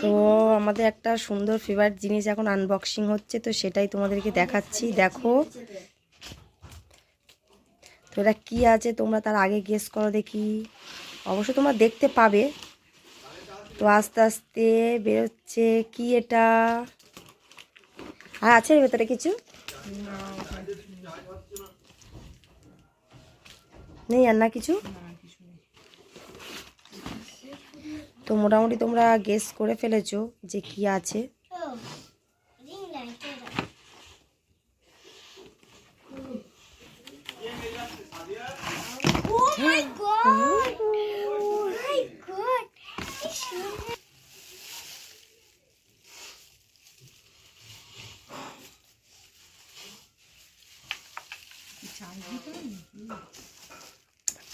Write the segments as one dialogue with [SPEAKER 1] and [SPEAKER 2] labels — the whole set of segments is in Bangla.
[SPEAKER 1] তো আমাদের একটা সুন্দর ফেভারিট জিনিস এখন আনবক্সিং হচ্ছে, তো সেটাই তোমাদেরকে দেখাচ্ছি। দেখো। তো এটা কী আছে তোমরা তার আগে গেস করো দেখি। অবশ্য তোমরা দেখতে পাবে। তো আস্তে আস্তে বেরোচ্ছে কি এটা? আর আছে ভেতরে কিছু? নেই আর না কিছু? তো মোটামুটি তোমরা গেস করে ফেলেছো যে কি আছে
[SPEAKER 2] Oh! Oh!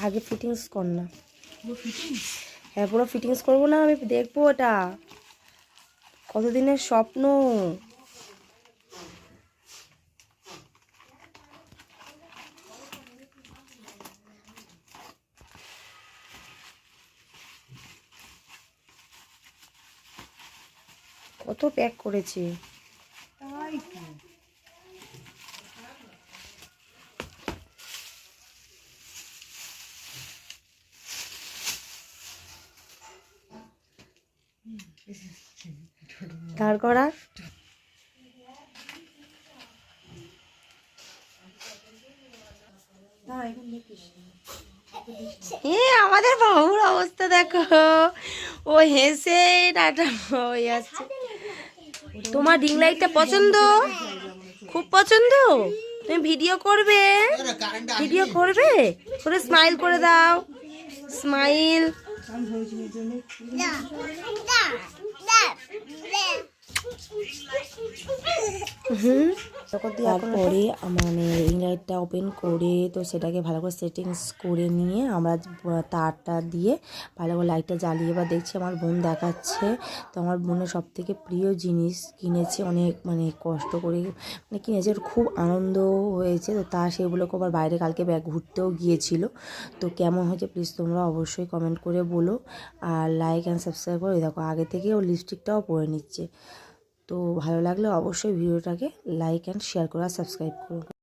[SPEAKER 1] আগে ফিটিংস কর না হ্যাঁ পুরো ফিটিংস করব না আমি দেখব ওটা। কতদিনের স্বপ্ন? কত প্যাক করেছে? দাঁড় এ আমাদের বাবুর অবস্থা দেখো। ও হেসে টাটা হয়ে যাচ্ছে। তোমার রিং লাইটটা পছন্দ? খুব পছন্দ? তুমি ভিডিও করবে? ভিডিও করবে? করে স্মাইল করে দাও। স্মাইল। হুম। তারপরে মানে রিং লাইটটা ওপেন করে তো সেটাকে ভালো করে সেটিংস করে নিয়ে আমরা তারটা দিয়ে ভালো করে লাইটটা জ্বালিয়ে বা দেখছি আমার বোন দেখাচ্ছে। তো আমার বোনের সব থেকে প্রিয় জিনিস কিনেছে অনেক মানে কষ্ট করে মানে কিনেছে খুব আনন্দ হয়েছে। তো তা সেগুলোকে আবার বাইরে কালকে ব্যাগ ঘুরতেও গিয়েছিল। তো কেমন হয়েছে প্লিজ তোমরা অবশ্যই কমেন্ট করে বলো। আর লাইক অ্যান্ড সাবস্ক্রাইব করে দেখো আগে থেকে ও লিপস্টিকটাও পরে নিচ্ছে। তো ভালো লাগলে অবশ্যই ভিডিওটাকে লাইক অ্যান্ড শেয়ার করে সাবস্ক্রাইব করো।